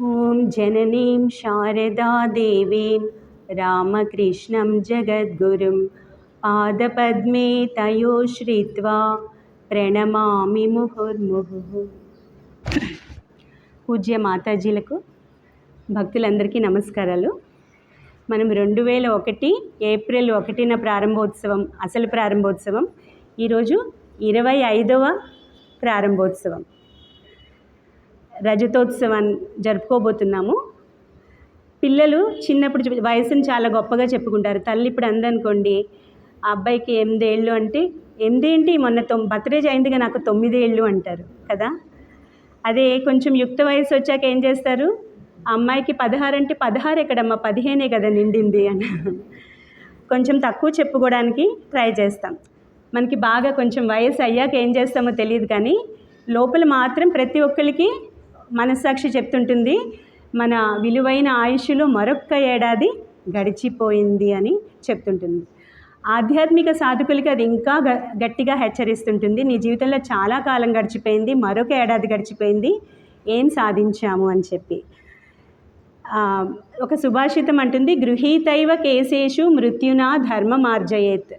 ॐ जननीं शारदादेवीं रामकृष्णं जगद्गुरुं पादपद्मे तयो श्रित्वा ప్రణమామి ముహుర్ముహు పూజ్య మాతాజీలకు భక్తులందరికీ నమస్కారాలు మనం రెండు వేల ఒకటి ఏప్రిల్ ఒకటిన ప్రారంభోత్సవం అసలు ప్రారంభోత్సవం ఈరోజు ఇరవై ఐదవ ప్రారంభోత్సవం రజతోత్సవాన్ని జరుపుకోబోతున్నాము. పిల్లలు చిన్నప్పుడు వయసుని చాలా గొప్పగా చెప్పుకుంటారు. తల్లి ఇప్పుడు అందనుకోండి ఆ అబ్బాయికి ఎనిమిదేళ్ళు అంటే ఎనిమిదేంటి? మొన్న తొమ్ బర్త్డే అయిందిగా నాకు తొమ్మిదేళ్ళు అంటారు కదా? అదే కొంచెం యుక్త వయసు వచ్చాక ఏం చేస్తారు? అమ్మాయికి పదహారు అంటే పదహారు ఎక్కడమ్మా పదిహేనే కదా నిండింది అని. కొంచెం తక్కువ చెప్పుకోవడానికి ట్రై చేస్తాం. మనకి బాగా కొంచెం వయసు అయ్యాక ఏం చేస్తామో తెలియదు కానీ లోపల మాత్రం ప్రతి ఒక్కరికి మనస్సాక్షి చెప్తుంటుంది మన విలువైన ఆయుష్లో మరొక్క ఏడాది గడిచిపోయింది అని చెప్తుంటుంది. ఆధ్యాత్మిక సాధకులకి అది ఇంకా గ గట్టిగా హెచ్చరిస్తుంటుంది నీ జీవితంలో చాలా కాలం గడిచిపోయింది మరొక ఏడాది గడిచిపోయింది ఏం సాధించాము? అని చెప్పి. ఒక సుభాషితం అంటుంది గృహీతైవ కేసేషు మృత్యునా ధర్మమార్జయేత్.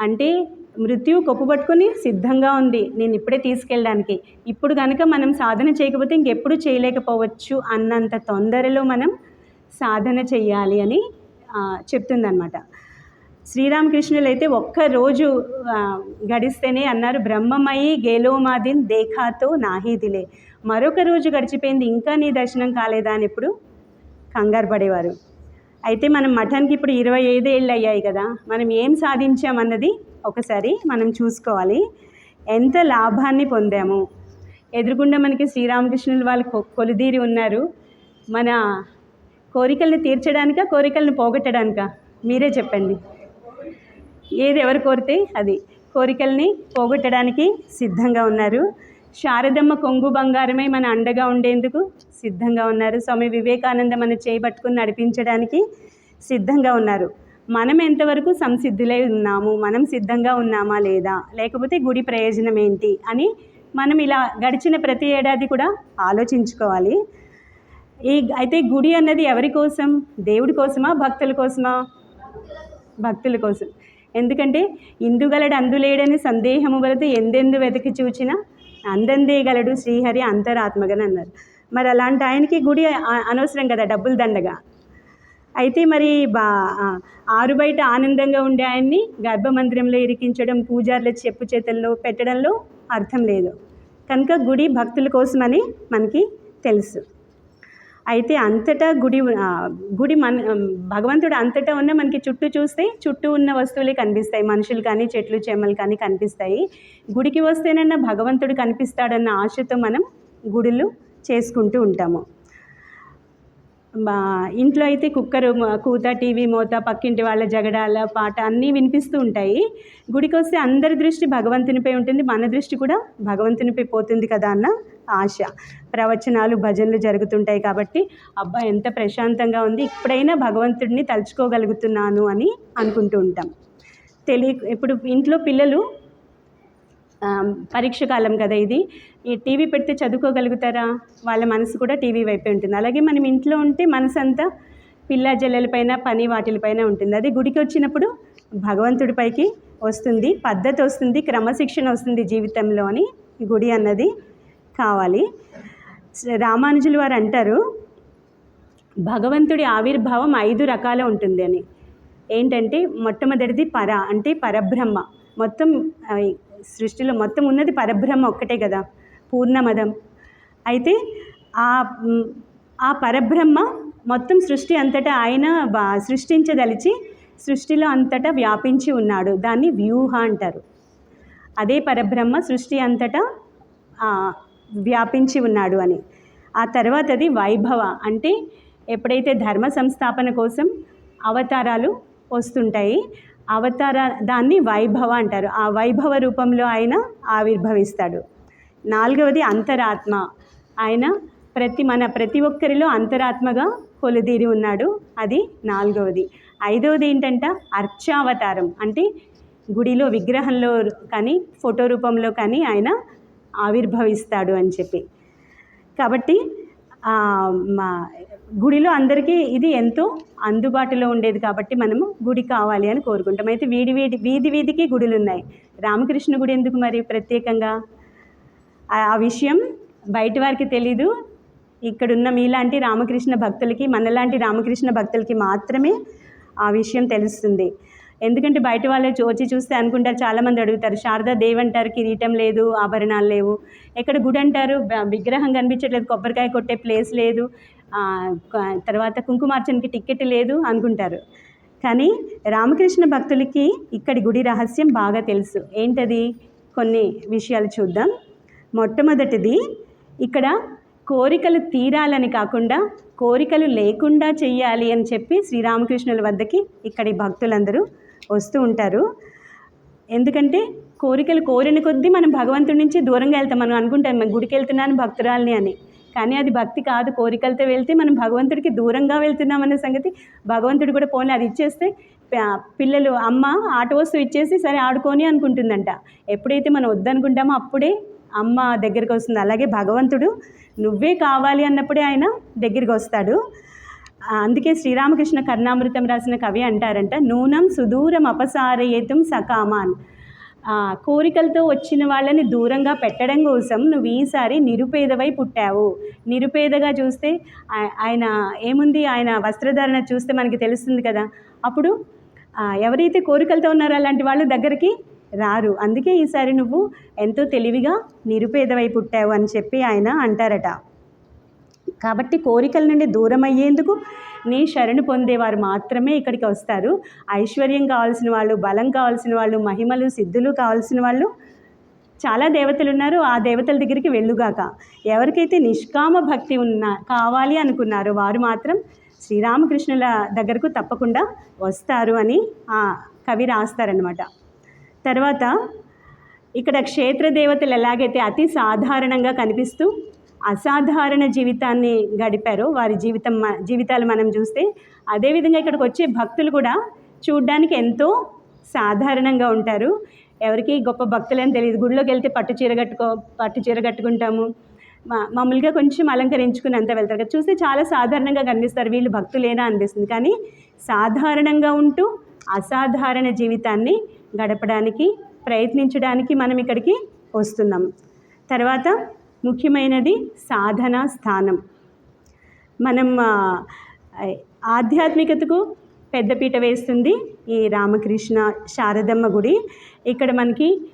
అంటే మృత్యు కొప్పుపట్టుకొని సిద్ధంగా ఉంది. నేను ఇప్పుడే తీసుకెళ్ళడానికి. ఇప్పుడు కనుక మనం సాధన చేయకపోతే ఇంకెప్పుడు చేయలేకపోవచ్చు అన్నంత తొందరలో మనం సాధన చేయాలి అని చెప్తుందనమాట శ్రీరామకృష్ణులు అయితే ఒక్కరోజు గడిస్తేనే అన్నారు బ్రహ్మమయి గేలోమాదిన్ దేఖాతో నాహీదిలే. మరొక రోజు గడిచిపోయింది. ఇంకా నీ దర్శనం కాలేదా అని ఇప్పుడు కంగారు పడేవారు. అయితే మనం మఠానికి ఇప్పుడు ఇరవై ఐదు ఏళ్ళు అయ్యాయి కదా మనం ఏం సాధించామన్నది ఒకసారి మనం చూసుకోవాలి. ఎంత లాభాన్ని పొందాము. ఎదురుగుండా మనకి శ్రీరామకృష్ణులు వాళ్ళు కొ- కొలుదీరి ఉన్నారు. మన కోరికల్ని తీర్చడానికా కోరికల్ని పోగొట్టడానికా? మీరే చెప్పండి. ఏది ఎవరు కోరితే అది. కోరికల్ని పోగొట్టడానికి సిద్ధంగా ఉన్నారు. శారదమ్మ కొంగు బంగారమై మన అండగా ఉండేందుకు సిద్ధంగా ఉన్నారు. స్వామి వివేకానంద మన చేయబట్టుకుని నడిపించడానికి సిద్ధంగా ఉన్నారు. మనం ఎంతవరకు సంసిద్ధులై ఉన్నాము? మనం సిద్ధంగా ఉన్నామా లేదా? లేకపోతే గుడి ప్రయోజనం ఏంటి? అని మనం ఇలా గడిచిన ప్రతి ఏడాది కూడా ఆలోచించుకోవాలి. ఈ అయితే గుడి అన్నది ఎవరి కోసం? దేవుడి కోసమా? భక్తుల కోసమా? భక్తుల కోసం. ఎందుకంటే ఇందుగలడు అందులేడని సందేహము వలత ఎందెందు వెతికి చూచినా అందందేయగలడు శ్రీహరి అంతరాత్మగని అన్నారు. మరి అలాంటి ఆయనకి గుడి అనవసరం కదా డబ్బులు దండగా. అయితే మరి బా ఆరు బయట ఆనందంగా ఉండే ఆయన్ని గర్భమందిరంలో ఇరికించడం పూజార్ల చెప్పు చేతుల్లో పెట్టడంలో అర్థం లేదు. కనుక గుడి భక్తుల కోసమని మనకి తెలుసు. అయితే అంతటా గుడి గుడి మన భగవంతుడు అంతటా ఉన్న మనకి చుట్టూ చూస్తే చుట్టూ ఉన్న వస్తువులే కనిపిస్తాయి. మనుషులు కానీ చెట్లు చెమ్మలు కానీ కనిపిస్తాయి. గుడికి వస్తేనన్నా భగవంతుడు కనిపిస్తాడన్న ఆశతో మనం గుడులు చేసుకుంటూ ఉంటాము. మా ఇంట్లో అయితే కుక్కరు కూత టీవీ మోత పక్కింటి వాళ్ళ జగడాల పాట అన్నీ వినిపిస్తూ ఉంటాయి. గుడికి వస్తే అందరి దృష్టి భగవంతునిపై ఉంటుంది. మన దృష్టి కూడా భగవంతునిపై పోతుంది కదా అన్న ఆశ. ప్రవచనాలు భజనలు జరుగుతుంటాయి కాబట్టి అబ్బా ఎంత ప్రశాంతంగా ఉంది. ఇప్పుడైనా భగవంతుడిని తలుచుకోగలుగుతున్నాను అని అనుకుంటూ ఉంటాం. తెలియ ఇప్పుడు ఇంట్లో పిల్లలు పరీక్ష కాలం కదా ఇది. ఈ టీవీ పెడితే చదువుకోగలుగుతారా? వాళ్ళ మనసు కూడా టీవీ వైపే ఉంటుంది. అలాగే మనం ఇంట్లో ఉంటే మనసు అంతా పిల్ల జల్లెలపైన పని వాటిలపైన ఉంటుంది. అది గుడికి వచ్చినప్పుడు భగవంతుడిపైకి వస్తుంది. పద్ధతి వస్తుంది క్రమశిక్షణ వస్తుంది జీవితంలో అని గుడి అన్నది కావాలి. రామానుజులు వారు అంటారు భగవంతుడి ఆవిర్భావం ఐదు రకాల ఉంటుంది అని. ఏంటంటే మొట్టమొదటిది పర అంటే పరబ్రహ్మ. మొత్తం సృష్టిలో మొత్తం ఉన్నది పరబ్రహ్మ ఒక్కటే కదా పూర్ణమదం. అయితే ఆ ఆ పరబ్రహ్మ మొత్తం సృష్టి అంతటా ఆయన బా- సృష్టించదలిచి సృష్టిలో అంతటా వ్యాపించి ఉన్నాడు. దాన్ని వ్యూహ అంటారు. అదే పరబ్రహ్మ సృష్టి అంతటా వ్యాపించి ఉన్నాడు అని. ఆ తర్వాతది వైభవ అంటే ఎప్పుడైతే ధర్మ సంస్థాపన కోసం అవతారాలు వస్తుంటాయి అవతార దాన్ని వైభవ అంటారు. ఆ వైభవ రూపంలో ఆయన ఆవిర్భవిస్తాడు. నాలుగవది అంతరాత్మ. ఆయన ప్రతి మన ప్రతి ఒక్కరిలో అంతరాత్మగా కొలుదీరి ఉన్నాడు. అది నాలుగవది. ఐదవది ఏంటంట? అర్చావతారం. అంటే గుడిలో విగ్రహంలో కానీ ఫోటో రూపంలో కానీ ఆయన ఆవిర్భవిస్తాడు అని చెప్పి. కాబట్టి మా గుడిలో అందరికీ ఇది ఎంతో అందుబాటులో ఉండేది కాబట్టి మనము గుడి కావాలి అని కోరుకుంటాం. అయితే వీడి వీడి వీధి వీధికి గుడులు ఉన్నాయి రామకృష్ణ గుడి ఎందుకు మరి ప్రత్యేకంగా? ఆ- ఆ విషయం బయట వారికి తెలీదు. ఇక్కడున్న మీలాంటి రామకృష్ణ భక్తులకి మనలాంటి రామకృష్ణ భక్తులకి మాత్రమే ఆ విషయం తెలుస్తుంది. ఎందుకంటే బయట వాళ్ళు వచ్చి చూస్తే అనుకుంటారు చాలామంది అడుగుతారు శారదా దేవంటారు కిరీటం లేదు ఆభరణాలు లేవు. ఎక్కడ గుడి అంటారు? విగ్రహం కనిపించట్లేదు కొబ్బరికాయ కొట్టే ప్లేస్ లేదు తర్వాత కుంకుమార్చనకి టికెట్ లేదు అనుకుంటారు. కానీ రామకృష్ణ భక్తులకి ఇక్కడి గుడి రహస్యం బాగా తెలుసు. ఏంటది? కొన్ని విషయాలు చూద్దాం. మొట్టమొదటిది ఇక్కడ కోరికలు తీరాలని కాకుండా కోరికలు లేకుండా చెయ్యాలి అని చెప్పి శ్రీరామకృష్ణుల వద్దకి ఇక్కడి భక్తులందరూ వస్తూ ఉంటారు. ఎందుకంటే కోరికలు కోరిన కొద్దీ మనం భగవంతుడి నుంచి దూరంగా వెళ్తాం. మనం అనుకుంటాం మనం గుడికి వెళ్తున్నాను భక్తురాల్ని అని. కానీ అది భక్తి కాదు. కోరికలతో వెళ్తే మనం భగవంతుడికి దూరంగా వెళ్తున్నామనే సంగతి భగవంతుడు కూడా పోనీ అది ఇచ్చేస్తే పిల్లలు అమ్మ ఆట వస్తువు ఇచ్చేసి సరే ఆడుకొని అనుకుంటుందంట. ఎప్పుడైతే మనం వద్దనుకుంటామో అప్పుడే అమ్మ దగ్గరికి వస్తుంది. అలాగే భగవంతుడు నువ్వే కావాలి అన్నప్పుడే ఆయన దగ్గరికి వస్తాడు. అందుకే శ్రీరామకృష్ణ కర్ణామృతం రాసిన కవి అంటారంట నూనం సుదూరం అపసారయేతం సకామాన్. కోరికలతో వచ్చిన వాళ్ళని దూరంగా పెట్టడం కోసం నువ్వు ఈసారి నిరుపేదవై పుట్టావు. నిరుపేదగా చూస్తే ఆయన ఏముంది? ఆయన వస్త్రధారణ చూస్తే మనకి తెలుస్తుంది కదా. అప్పుడు ఎవరైతే కోరికలతో ఉన్నారో అలాంటి వాళ్ళు దగ్గరికి రారు. అందుకే ఈసారి నువ్వు ఎంతో తెలివిగా నిరుపేదవై పుట్టావు అని చెప్పి ఆయన అంటారట. కాబట్టి కోరికల నుండి దూరం అయ్యేందుకు నీ శరణు పొందేవారు మాత్రమే ఇక్కడికి వస్తారు. ఐశ్వర్యం కావాల్సిన వాళ్ళు బలం కావాల్సిన వాళ్ళు మహిమలు సిద్ధులు కావాల్సిన వాళ్ళు చాలా దేవతలు ఉన్నారు ఆ దేవతల దగ్గరికి వెళ్ళుగాక. ఎవరికైతే నిష్కామ భక్తి ఉన్న కావాలి అనుకున్నారో వారు మాత్రం శ్రీరామకృష్ణుల దగ్గరకు తప్పకుండా వస్తారు అని ఆ కవి రాస్తారనమాట తర్వాత ఇక్కడ క్షేత్ర దేవతలు ఎలాగైతే అతి సాధారణంగా కనిపిస్తూ అసాధారణ జీవితాన్ని గడిపారో వారి జీవితం జీవితాలు మనం చూస్తే అదేవిధంగా ఇక్కడికి వచ్చే భక్తులు కూడా చూడ్డానికి ఎంతో సాధారణంగా ఉంటారు. ఎవరికి గొప్ప భక్తులని తెలియదు. గుడిలోకి వెళ్తే పట్టు చీర కట్టుకో పట్టు చీర కట్టుకుంటాము. మా- మామూలుగా కొంచెం అలంకరించుకుని అంతా వెళ్తారు కదా. చూస్తే చాలా సాధారణంగా కనిపిస్తారు. వీళ్ళు భక్తులేనా అనిపిస్తుంది. కానీ సాధారణంగా ఉంటూ అసాధారణ జీవితాన్ని గడపడానికి ప్రయత్నించడానికి మనం ఇక్కడికి వస్తున్నాం. తర్వాత ముఖ్యమైనది సాధన స్థానం. మనం ఆధ్యాత్మికతకు పెద్దపీట వేస్తుంది ఈ రామకృష్ణ శారదమ్మ గుడి. ఇక్కడ మనకి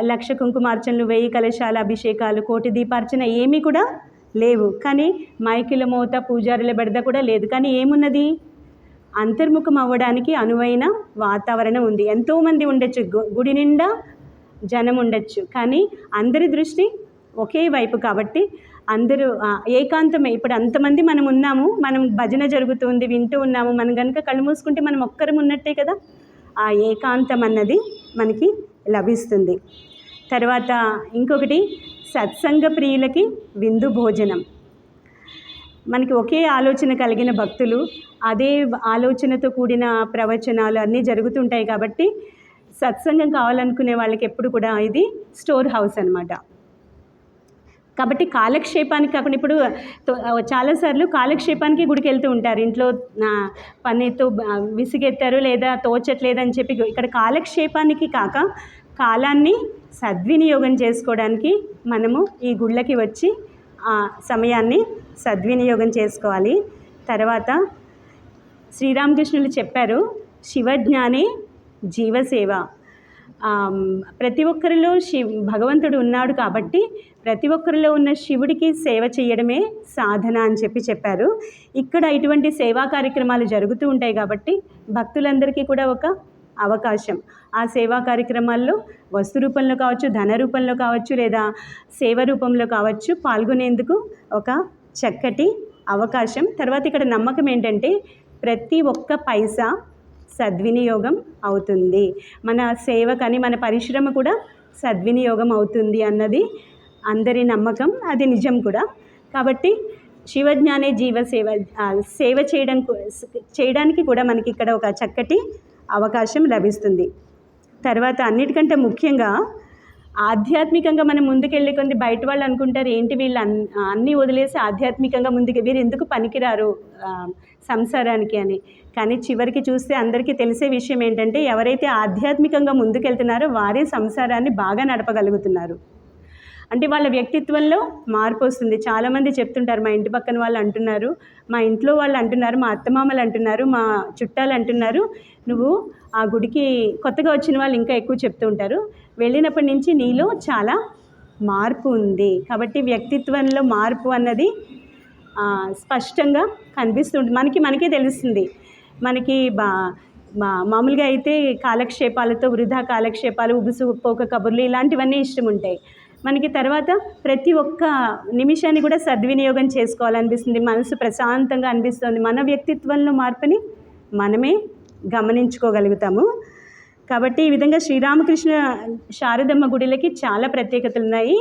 లక్ష కుంకుమార్చనలు వెయ్యి కలశాల అభిషేకాలు కోటి దీపార్చన ఏమీ కూడా లేవు. కానీ మైకిల మోత పూజారుల బెడద కూడా లేదు. కానీ ఏమున్నది? అంతర్ముఖం అవ్వడానికి అనువైన వాతావరణం ఉంది. ఎంతోమంది ఉండొచ్చు. గు- గుడి నిండా జనం ఉండొచ్చు. కానీ అందరి దృష్టి ఒకే వైపు కాబట్టి అందరూ ఏకాంతమే. ఇప్పుడు అంతమంది మనం ఉన్నాము మనం భజన జరుగుతుంది వింటూ ఉన్నాము మనం కనుక కళ్ళు మూసుకుంటే మనం ఒక్కరం ఉన్నట్టే కదా? ఆ ఏకాంతం అన్నది మనకి లభిస్తుంది. తర్వాత ఇంకొకటి సత్సంగ ప్రియులకి విందు భోజనం. మనకి ఒకే ఆలోచన కలిగిన భక్తులు అదే ఆలోచనతో కూడిన ప్రవచనాలు అన్నీ జరుగుతుంటాయి కాబట్టి సత్సంగం కావాలనుకునే వాళ్ళకి ఎప్పుడు కూడా ఇది స్టోర్ హౌస్ అనమాట కాబట్టి కాలక్షేపానికి కాకుండా ఇప్పుడు తో- చాలాసార్లు కాలక్షేపానికి గుడికి వెళ్తూ ఉంటారు. ఇంట్లో పనితో విసిగెత్తారు లేదా తోచట్లేదని చెప్పి ఇక్కడ కాలక్షేపానికి కాక కాలాన్ని సద్వినియోగం చేసుకోవడానికి మనము ఈ గుళ్ళకి వచ్చి ఆ సమయాన్ని సద్వినియోగం చేసుకోవాలి. తర్వాత శ్రీరామకృష్ణులు చెప్పారు శివజ్ఞాని జీవసేవ. ప్రతి ఒక్కరిలో శివ్ భగవంతుడు ఉన్నాడు కాబట్టి ప్రతి ఒక్కరిలో ఉన్న శివుడికి సేవ చేయడమే సాధన అని చెప్పి చెప్పారు. ఇక్కడ ఇటువంటి సేవా కార్యక్రమాలు జరుగుతూ ఉంటాయి కాబట్టి భక్తులందరికీ కూడా ఒక అవకాశం. ఆ సేవా కార్యక్రమాల్లో వస్తు రూపంలో కావచ్చు ధన రూపంలో కావచ్చు లేదా సేవ రూపంలో కావచ్చు పాల్గొనేందుకు ఒక చక్కటి అవకాశం. తర్వాత ఇక్కడ నమ్మకం ఏంటంటే ప్రతి ఒక్క పైసా సద్వినియోగం అవుతుంది. మన సేవ కానీ మన పరిశ్రమ కూడా సద్వినియోగం అవుతుంది అన్నది అందరి నమ్మకం. అది నిజం కూడా. కాబట్టి శివజ్ఞానే జీవ సేవ సేవ చేయడం చేయడానికి కూడా మనకి ఇక్కడ ఒక చక్కటి అవకాశం లభిస్తుంది. తర్వాత అన్నిటికంటే ముఖ్యంగా ఆధ్యాత్మికంగా మనం ముందుకెళ్ళే కొంది బయట వాళ్ళు అనుకుంటారు ఏంటి వీళ్ళు అన్ అన్నీ వదిలేసి ఆధ్యాత్మికంగా ముందుకు వీరు ఎందుకు పనికిరారు సంసారానికి అని. కానీ చివరికి చూస్తే అందరికీ తెలిసే విషయం ఏంటంటే ఎవరైతే ఆధ్యాత్మికంగా ముందుకెళ్తున్నారో వారే సంసారాన్ని బాగా నడపగలుగుతున్నారు. అంటే వాళ్ళ వ్యక్తిత్వంలో మార్పు వస్తుంది. చాలామంది చెప్తుంటారు మా ఇంటి పక్కన వాళ్ళు అంటున్నారు మా ఇంట్లో వాళ్ళు అంటున్నారు మా అత్తమామలు అంటున్నారు మా చుట్టాలు అంటున్నారు నువ్వు ఆ గుడికి కొత్తగా వచ్చిన వాళ్ళు ఇంకా ఎక్కువ చెప్తూ ఉంటారు. వెళ్ళినప్పటి నుంచి నీలో చాలా మార్పు ఉంది. కాబట్టి వ్యక్తిత్వంలో మార్పు అన్నది స్పష్టంగా కనిపిస్తుంది మనకి మనకే తెలుస్తుంది. మనకి బా మా మామూలుగా అయితే కాలక్షేపాలతో వృధా కాలక్షేపాలు ఉబుసు పోక కబుర్లు ఇలాంటివన్నీ ఇష్టం ఉంటాయి. మనకి తర్వాత ప్రతి ఒక్క నిమిషాన్ని కూడా సద్వినియోగం చేసుకోవాలనిపిస్తుంది. మనసు ప్రశాంతంగా అనిపిస్తుంది. మన వ్యక్తిత్వంలో మార్పుని మనమే గమనించుకోగలుగుతాము. కాబట్టి ఈ విధంగా శ్రీరామకృష్ణ శారదమ్మ గుడిలకి చాలా ప్రత్యేకతలు ఉన్నాయి.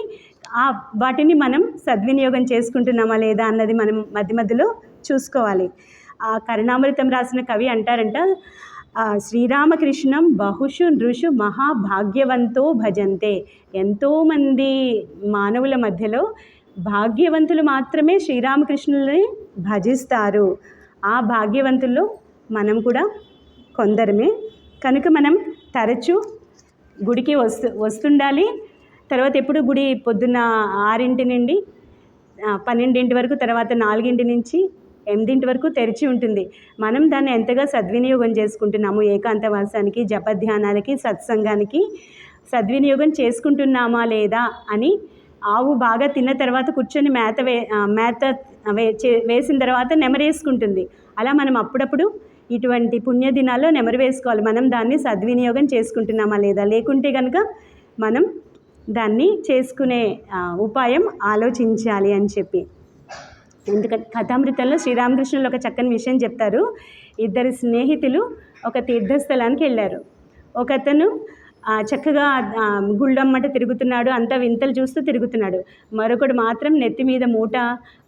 ఆ వాటిని మనం సద్వినియోగం చేసుకుంటున్నామా లేదా అన్నది మనం మధ్య మధ్యలో చూసుకోవాలి. కరుణామృతం రాసిన కవి అంటారంట శ్రీరామకృష్ణం బహుషు నృషు మహాభాగ్యవంతో భజంతే. ఎంతోమంది మానవుల మధ్యలో భాగ్యవంతులు మాత్రమే శ్రీరామకృష్ణుల్ని భజిస్తారు. ఆ భాగ్యవంతుల్లో మనం కూడా కొందరమే. కనుక మనం తరచూ గుడికి వస్తు వస్తుండాలి. తర్వాత ఎప్పుడు గుడి పొద్దున్న ఆరింటి నుండి పన్నెండింటి వరకు తర్వాత నాలుగింటి నుంచి ఎనిమిదింటి వరకు తెరిచి ఉంటుంది. మనం దాన్ని ఎంతగా సద్వినియోగం చేసుకుంటున్నాము ఏకాంతవాసానికి జపధ్యానాలకి సత్సంగానికి సద్వినియోగం చేసుకుంటున్నామా లేదా అని ఆవు బాగా తిన్న తర్వాత కూర్చొని మేత వే మేత వే చే- వేసిన తర్వాత నెమరేసుకుంటుంది. అలా మనం అప్పుడప్పుడు ఇటువంటి పుణ్యదినాల్లో నెమరు వేసుకోవాలి. మనం దాన్ని సద్వినియోగం చేసుకుంటున్నామా లేదా? లేకుంటే కనుక మనం దాన్ని చేసుకునే ఉపాయం ఆలోచించాలి అని చెప్పి. ఎందుకంటే కథామృతంలో శ్రీరామకృష్ణులు ఒక చక్కని విషయం చెప్తారు. ఇద్దరు స్నేహితులు ఒక తీర్థస్థలానికి వెళ్ళారు. ఒకతను చక్కగా గుళ్ళమ్మట తిరుగుతున్నాడు. అంతా వింతలు చూస్తూ తిరుగుతున్నాడు. మరొకడు మాత్రం నెత్తి మీద మూట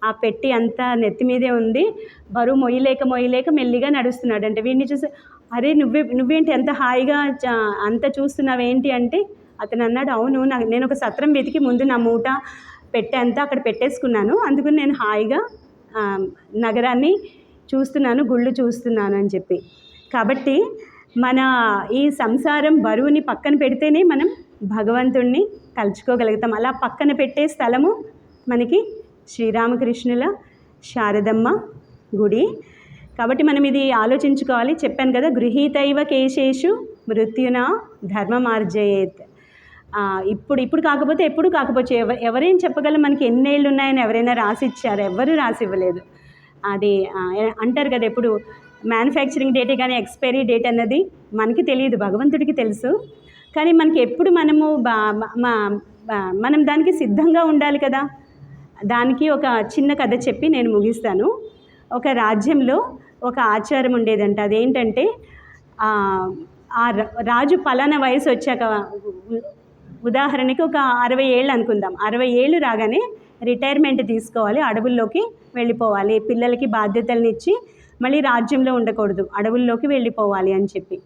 ఆ పెట్టి అంతా నెత్తి మీదే ఉంది. బరువు మొయ్యలేక మొయ్యలేక మెల్లిగా నడుస్తున్నాడు. అంటే వీడిని చూసి అరే నువ్వే నువ్వేంటి ఎంత హాయిగా అంత చూస్తున్నావేంటి? అంటే అతను అన్నాడు అవును నాకు నేను ఒక సత్రం వెతికి ముందు నా మూట పెట్టేంత అంతా అక్కడ పెట్టేసుకున్నాను. అందుకని నేను హాయిగా నగరాన్ని చూస్తున్నాను గుళ్ళు చూస్తున్నాను అని చెప్పి. కాబట్టి మన ఈ సంసారం బరువుని పక్కన పెడితేనే మనం భగవంతుణ్ణి తలుచుకోగలుగుతాం. అలా పక్కన పెట్టే స్థలము మనకి శ్రీరామకృష్ణుల శారదమ్మ గుడి. కాబట్టి మనం ఇది ఆలోచించుకోవాలి. చెప్పాను కదా గృహీతైవ కేశేషు మృత్యున ధర్మమార్జయేత్. ఇప్పుడు ఇప్పుడు కాకపోతే ఎప్పుడు కాకపోవచ్చు. ఎవ ఎవరేం చెప్పగలం మనకి ఎన్నేళ్ళు ఉన్నాయని ఎవరైనా రాసి ఇచ్చారు ఎవరు రాసి ఇవ్వలేదు అది అంటారు కదా ఎప్పుడు మ్యానుఫ్యాక్చరింగ్ డేటే కానీ ఎక్స్పైరీ డేట్ అన్నది మనకి తెలియదు భగవంతుడికి తెలుసు. కానీ మనకి ఎప్పుడు మనము బా మా- మనం దానికి సిద్ధంగా ఉండాలి కదా. దానికి ఒక చిన్న కథ చెప్పి నేను ముగిస్తాను. ఒక రాజ్యంలో ఒక ఆచారం ఉండేదంట. అదేంటంటే ఆ, ఆ రాజు పలానా వయసు వచ్చాక ఉదాహరణకి ఒక అరవై ఏళ్ళు అనుకుందాం. అరవై ఏళ్ళు రాగానే రిటైర్మెంట్ తీసుకోవాలి అడవుల్లోకి వెళ్ళిపోవాలి పిల్లలకి బాధ్యతలను ఇచ్చి మళ్ళీ రాజ్యంలో ఉండకూడదు అడవుల్లోకి వెళ్ళిపోవాలి అని చెప్పి.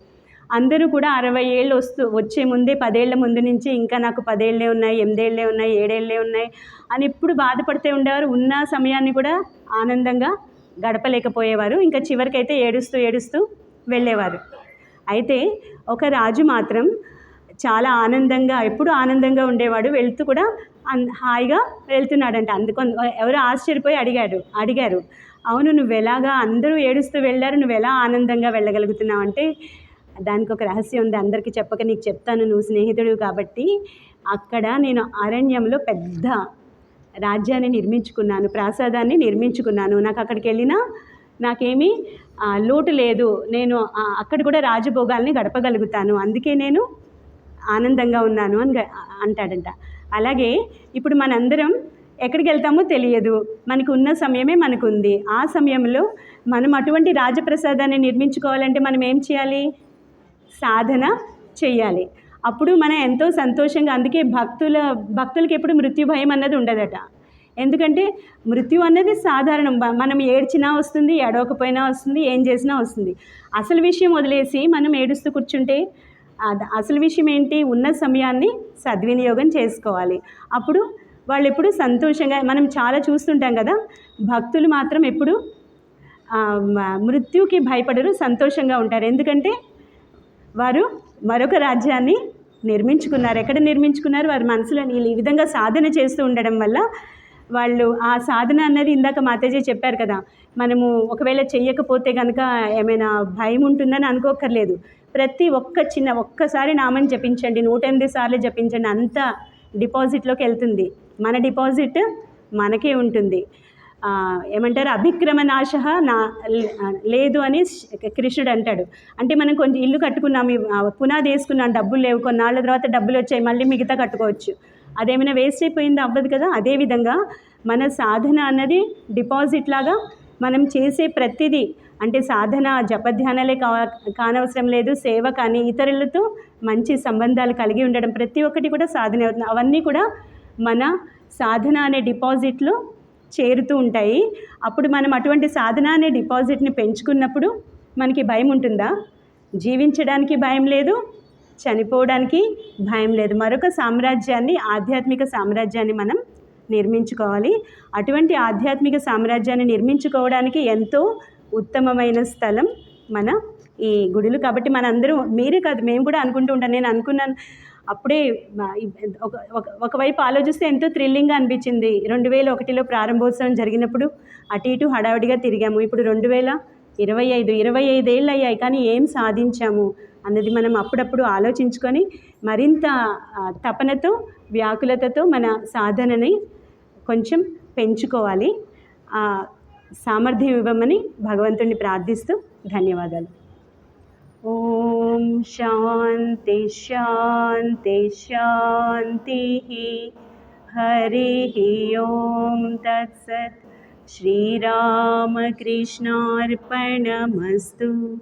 అందరూ కూడా అరవై ఏళ్ళు వస్తూ వచ్చే ముందే పదేళ్ళ ముందు నుంచి ఇంకా నాకు పదేళ్ళే ఉన్నాయి ఎనిమిదేళ్ళే ఉన్నాయి ఏడేళ్ళే ఉన్నాయి అని ఎప్పుడు బాధపడుతూ ఉండేవారు. ఉన్న సమయాన్ని కూడా ఆనందంగా గడపలేకపోయేవారు. ఇంకా చివరికైతే ఏడుస్తూ ఏడుస్తూ వెళ్ళేవారు. అయితే ఒక రాజు మాత్రం చాలా ఆనందంగా ఎప్పుడు ఆనందంగా ఉండేవాడు. వెళ్తూ కూడా అన్- హాయిగా వెళ్తున్నాడంట. అందుకు ఎవరు ఆశ్చర్యపోయి అడిగాడు అడిగారు. అవును నువ్వు ఎలాగా అందరూ ఏడుస్తూ వెళ్ళారు నువ్వు ఎలా ఆనందంగా వెళ్ళగలుగుతున్నావు అంటే దానికి ఒక రహస్యం ఉంది. అందరికీ చెప్పక నీకు చెప్తాను నువ్వు స్నేహితుడు కాబట్టి. అక్కడ నేను అరణ్యంలో పెద్ద రాజ్యాన్ని నిర్మించుకున్నాను ప్రాసాదాన్ని నిర్మించుకున్నాను. నాకు అక్కడికి వెళ్ళినా నాకేమీ లోటు లేదు. నేను అక్కడ కూడా రాజభోగాల్ని గడపగలుగుతాను. అందుకే నేను ఆనందంగా ఉన్నాను అని అంటాడంట. అలాగే ఇప్పుడు మనందరం ఎక్కడికి వెళ్తామో తెలియదు. మనకు ఉన్న సమయమే మనకు ఉంది ఆ సమయంలో మనం అటువంటి రాజప్రసాదాన్ని నిర్మించుకోవాలంటే మనం ఏం చేయాలి? సాధన చెయ్యాలి అప్పుడు మనం ఎంతో సంతోషంగా అందుకే భక్తుల భక్తులకి ఎప్పుడు మృత్యు భయం అన్నది ఉండదట. ఎందుకంటే మృత్యు అన్నది సాధారణం. మనం ఏడ్చినా వస్తుంది ఏడవకపోయినా వస్తుంది ఏం చేసినా వస్తుంది. అసలు విషయం వదిలేసి మనం ఏడుస్తూ కూర్చుంటే అసలు విషయం ఏంటి ఉన్న సమయాన్ని సద్వినియోగం చేసుకోవాలి. అప్పుడు వాళ్ళు ఎప్పుడు సంతోషంగా మనం చాలా చూస్తుంటాం కదా భక్తులు మాత్రం ఎప్పుడు మృత్యుకి భయపడరు సంతోషంగా ఉంటారు. ఎందుకంటే వారు మరొక రాజ్యాన్ని నిర్మించుకున్నారు. ఎక్కడ నిర్మించుకున్నారు? వారి మనసులో వీళ్ళు ఈ విధంగా సాధన చేస్తూ ఉండడం వల్ల వాళ్ళు ఆ సాధన అన్నది ఇందాక మాతేజీ చెప్పారు కదా మనము ఒకవేళ చెయ్యకపోతే కనుక ఏమైనా భయం ఉంటుందని అనుకోకర్లేదు ప్రతి ఒక్క చిన్న ఒక్కసారి నామం జపించండి. నూట ఎనిమిది సార్లు జపించండి. అంత డిపాజిట్లోకి వెళ్తుంది. మన డిపాజిట్ మనకే ఉంటుంది. ఏమంటారు? అభిక్రమ నాశ నా లేదు అని కృష్ణుడు అంటాడు. అంటే మనం కొంచెం ఇల్లు కట్టుకున్నాం పునాది వేసుకున్నాం డబ్బులు లేవు. కొన్నాళ్ళ తర్వాత డబ్బులు వచ్చాయి మళ్ళీ మిగతా కట్టుకోవచ్చు. అదేమైనా వేస్ట్ అయిపోయింది? అవ్వదు కదా. అదేవిధంగా మన సాధన అన్నది డిపాజిట్ లాగా మనం చేసే ప్రతిదీ అంటే సాధన జపధ్యానాలే కా కానవసరం లేదు. సేవ కానీ ఇతరులతో మంచి సంబంధాలు కలిగి ఉండడం ప్రతి ఒక్కటి కూడా సాధన అవుతుంది. అవన్నీ కూడా మన సాధన అనే డిపాజిట్లో చేరుతూ ఉంటాయి. అప్పుడు మనం అటువంటి సాధన అనే డిపాజిట్ని పెంచుకున్నప్పుడు మనకి భయం ఉంటుందా? జీవించడానికి భయం లేదు చనిపోవడానికి భయం లేదు. మరొక సామ్రాజ్యాన్ని ఆధ్యాత్మిక సామ్రాజ్యాన్ని మనం నిర్మించుకోవాలి. అటువంటి ఆధ్యాత్మిక సామ్రాజ్యాన్ని నిర్మించుకోవడానికి ఎంతో ఉత్తమమైన స్థలం మన ఈ గుడులు. కాబట్టి మనందరూ మీరే కాదు మేము కూడా అనుకుంటూ ఉంటాం. నేను అనుకున్నాను అప్పుడే ఒక ఒక- ఒకవైపు ఆలోచిస్తే ఎంతో థ్రిల్లింగ్గా అనిపించింది. రెండు వేల ఒకటిలో ప్రారంభోత్సవం జరిగినప్పుడు అటు ఇటు హడావిడిగా తిరిగాము. ఇప్పుడు రెండు వేల ఇరవై ఐదు ఇరవై ఐదేళ్ళు అయ్యాయి కానీ ఏం సాధించాము అన్నది మనం అప్పుడప్పుడు ఆలోచించుకొని మరింత తపనతో వ్యాకులతతో మన సాధనని కొంచెం పెంచుకోవాలి. సామర్థ్యం ఇవ్వమని భగవంతుడిని ప్రార్థిస్తూ ధన్యవాదాలు. ఓం శాంతి శాంతి శాంతి హరి ఓం తత్సత్. శ్రీరామకృష్ణార్పణమస్తు.